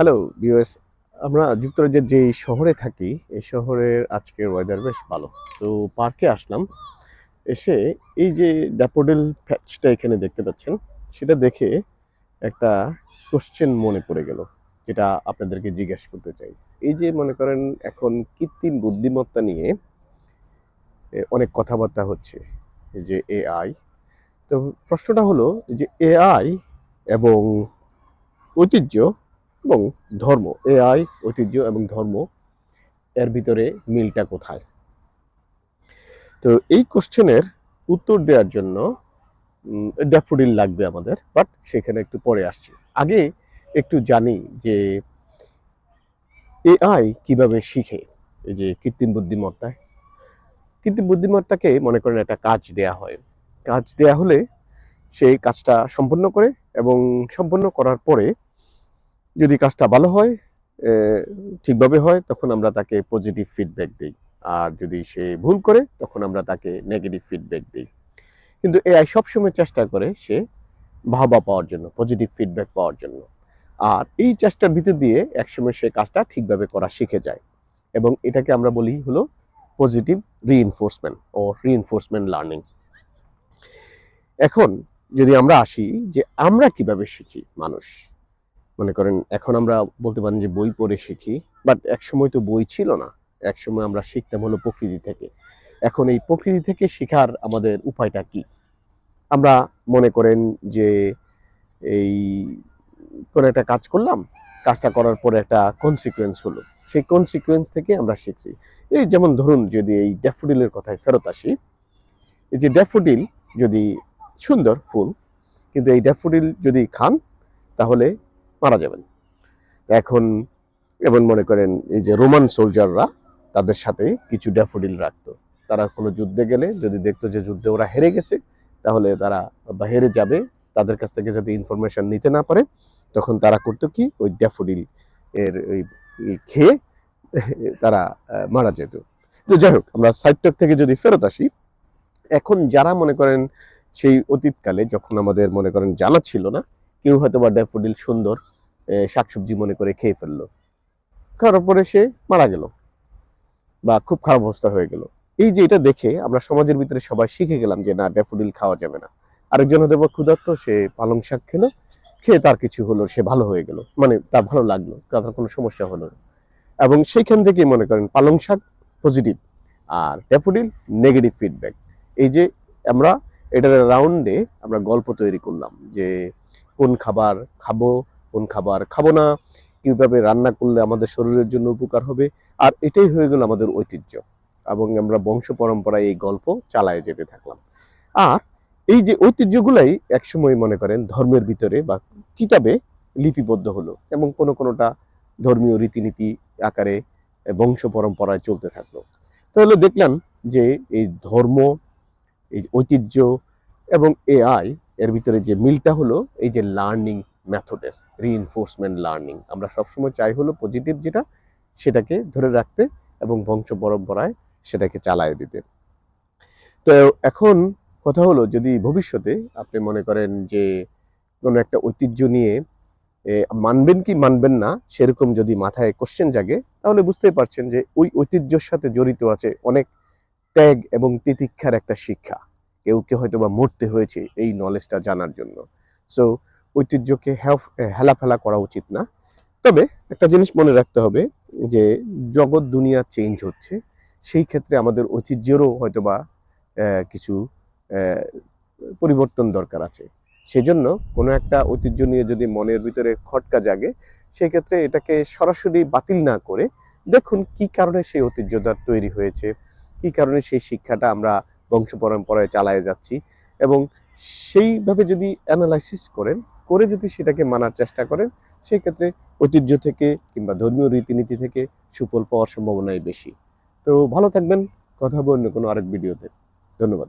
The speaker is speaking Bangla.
হ্যালো বিওএস আমরা যুক্তরাজ্যের যে শহরে থাকি, এই শহরের আজকের ওয়েদার বেশ ভালো। তো পার্কে আসলাম। এসে এই যে ড্যাপোডেল প্যাচটা এখানে দেখতে পাচ্ছেন, সেটা দেখে একটা কোশ্চেন মনে পড়ে গেল, যেটা আপনাদেরকে জিজ্ঞেস করতে চাই। এই যে মনে করেন, এখন কৃত্রিম বুদ্ধিমত্তা নিয়ে অনেক কথাবার্তা হচ্ছে যে এআই তো প্রশ্নটা হলো যে এআই এবং ঐতিহ্য এবং ধর্ম এআই ঐতিহ্য এবং ধর্ম, এর ভিতরে মিলটা কোথায়? তো এই কোশ্চেনের উত্তর দেওয়ার জন্য ড্যাফোডিল লাগবে আমাদের বাট সেখানে একটু পরে আসছি। আগে একটু জানি যে এআই কীভাবে শিখে? এই যে কৃত্রিম বুদ্ধিমত্তায়। কৃত্রিম বুদ্ধিমত্তাকে মনে করেন একটা কাজ দেয়া হয়। কাজ দেয়া হলে সেই কাজটা সম্পন্ন করে এবং সম্পন্ন করার পরে যদি কাজটা ভালো হয় ঠিকভাবে হয়, তখন আমরা তাকে পজিটিভ ফিডব্যাক দিই। আর যদি সে ভুল করে, তখন আমরা তাকে নেগেটিভ ফিডব্যাক দিই। কিন্তু এআই সবসময় চেষ্টা করে সে ভাবা পাওয়ার জন্য পজিটিভ ফিডব্যাক পাওয়ার জন্য। আর এই চেষ্টার ভিতর দিয়ে একসময় সে কাজটা ঠিকভাবে করা শিখে যায়। এবং এটাকে আমরা বলি হলো পজিটিভ রিইনফোর্সমেন্ট ও রিইনফোর্সমেন্ট লার্নিং এখন যদি আমরা আসি যে আমরা কীভাবে শিখি মানুষ মনে করেন, এখন আমরা বলতে পারেন যে বই পড়ে শিখি বাট এক সময় তো বই ছিল না। এক সময় আমরা শিখতাম হলো প্রকৃতি থেকে। এখন এই প্রকৃতি থেকে শেখার আমাদের উপায়টা কি? আমরা মনে করেন যে এই কোনো একটা কাজ করলাম, কাজটা করার পরে একটা কনসিকুয়েন্স হলো। সেই কনসিকুয়েন্স থেকে আমরা শিখছি। এই যেমন ধরুন যদি এই ড্যাফোডিলের কথায় ফেরত আসি, এই যে ড্যাফোডিল যদি সুন্দর ফুল, কিন্তু এই ড্যাফোডিল যদি খান, তাহলে মারা যাবেন। এখন এমন মনে করেন, এই যে রোমান সোলজাররা তাদের সাথে কিছু ড্যাফোডিল রাখতো। তারা কোনো যুদ্ধে গেলে, যদি দেখতো যে যুদ্ধে ওরা হেরে গেছে, তাহলে তারা বা হেরে যাবে, তাদের কাছ থেকে যাতে ইনফরমেশন নিতে না পারে, তখন তারা করতো কি? ওই ড্যাফোডিল এর ওই খেয়ে তারা মারা যেত। তো যাই হোক, আমরা সাইডটক থেকে যদি ফেরত আসি, এখন যারা মনে করেন সেই অতীতকালে, যখন আমাদের মনে করেন জানা ছিল না, কেউ হয়তো বা ড্যাফোডিল সুন্দর শাকসবজি মনে করে খেয়ে ফেলল। খাওয়ার পরে সে মারা গেল বা খুব খারাপ অবস্থা হয়ে গেল। এই যে এটা দেখে আমরা সমাজের ভিতরে সবাই শিখে গেলাম যে না, ড্যাফোডিল খাওয়া যাবে না। আরেকজন হতে ক্ষুধার্ত, সে পালং শাক খেলো, খেয়ে তার কিছু হলো, সে ভালো হয়ে গেল। মানে তার ভালো লাগল, তার কোনো সমস্যা হলো না। এবং সেইখান থেকে মনে করেন পালং শাক পজিটিভ আর ড্যাফোডিল নেগেটিভ ফিডব্যাক এই যে আমরা এটার রাউন্ডে আমরা গল্প তৈরি করলাম যে কোন খাবার খাব কোন খাবার খাব না, কীভাবে রান্না করলে আমাদের শরীরের জন্য উপকার হবে, আর এটাই হয়ে গেল আমাদের ঐতিহ্য। এবং আমরা বংশ পরম্পরায় এই গল্প চালায় যেতে থাকলাম। আর এই যে ঐতিহ্যগুলাই একসময় মনে করেন ধর্মের ভিতরে বা কিতাবে লিপিবদ্ধ হলো এবং কোনো কোনোটা ধর্মীয় রীতিনীতি আকারে বংশ পরম্পরায় চলতে থাকল। তাহলে দেখলাম যে এই ধর্ম, এই ঐতিহ্য এবং এআই এর ভিতরে যে মিলটা হলো এই যে লার্নিং মেথডের রিইনফোর্সমেন্ট লার্নিং আমরা সবসময় চাই হলো পজিটিভ যেটা, সেটাকে ধরে রাখতে এবং বংশ পরম্পরায় সেটাকে চালায় দিতে। তো এখন কথা হলো, যদি ভবিষ্যতে আপনি মনে করেন যে কোনো একটা ঐতিহ্য নিয়ে মানবেন কি মানবেন না, সেরকম যদি মাথায় কোশ্চেন জাগে, তাহলে বুঝতেই পারছেন যে ওই ঐতিহ্যের সাথে জড়িত আছে অনেক ত্যাগ এবং তিতিক্ষার একটা শিক্ষা। কেউ কে হয়তো বা মরতে হয়েছে এই নলেজটা জানার জন্য। সো ঐতিহ্যকে হেলাফেলা করা উচিত না। তবে একটা জিনিস মনে রাখতে হবে যে জগৎ দুনিয়া চেঞ্জ হচ্ছে। সেই ক্ষেত্রে আমাদের ঐতিহ্যেরও হয়তোবা আহ, কিছু পরিবর্তন দরকার আছে। সেজন্য কোনো একটা ঐতিহ্য নিয়ে যদি মনের ভিতরে খটকা জাগে সেক্ষেত্রে এটাকে সরাসরি বাতিল না করে দেখুন কি কারণে সেই ঐতিহ্যটা তৈরি হয়েছে কি কারণে সেই শিক্ষাটা আমরা বংশ পরম্পরায় চালায় যাচ্ছি। এবং সেইভাবে যদি অ্যানালাইসিস করেন করে যদি সেটাকে মানার চেষ্টা করেন, সেক্ষেত্রে ঐতিহ্য থেকে কিংবা ধর্মীয় রীতিনীতি থেকে সুফল পাওয়ার সম্ভাবনাই বেশি। তো ভালো থাকবেন, কথা হবে অন্য কোনো আরেক ভিডিওতে। ধন্যবাদ।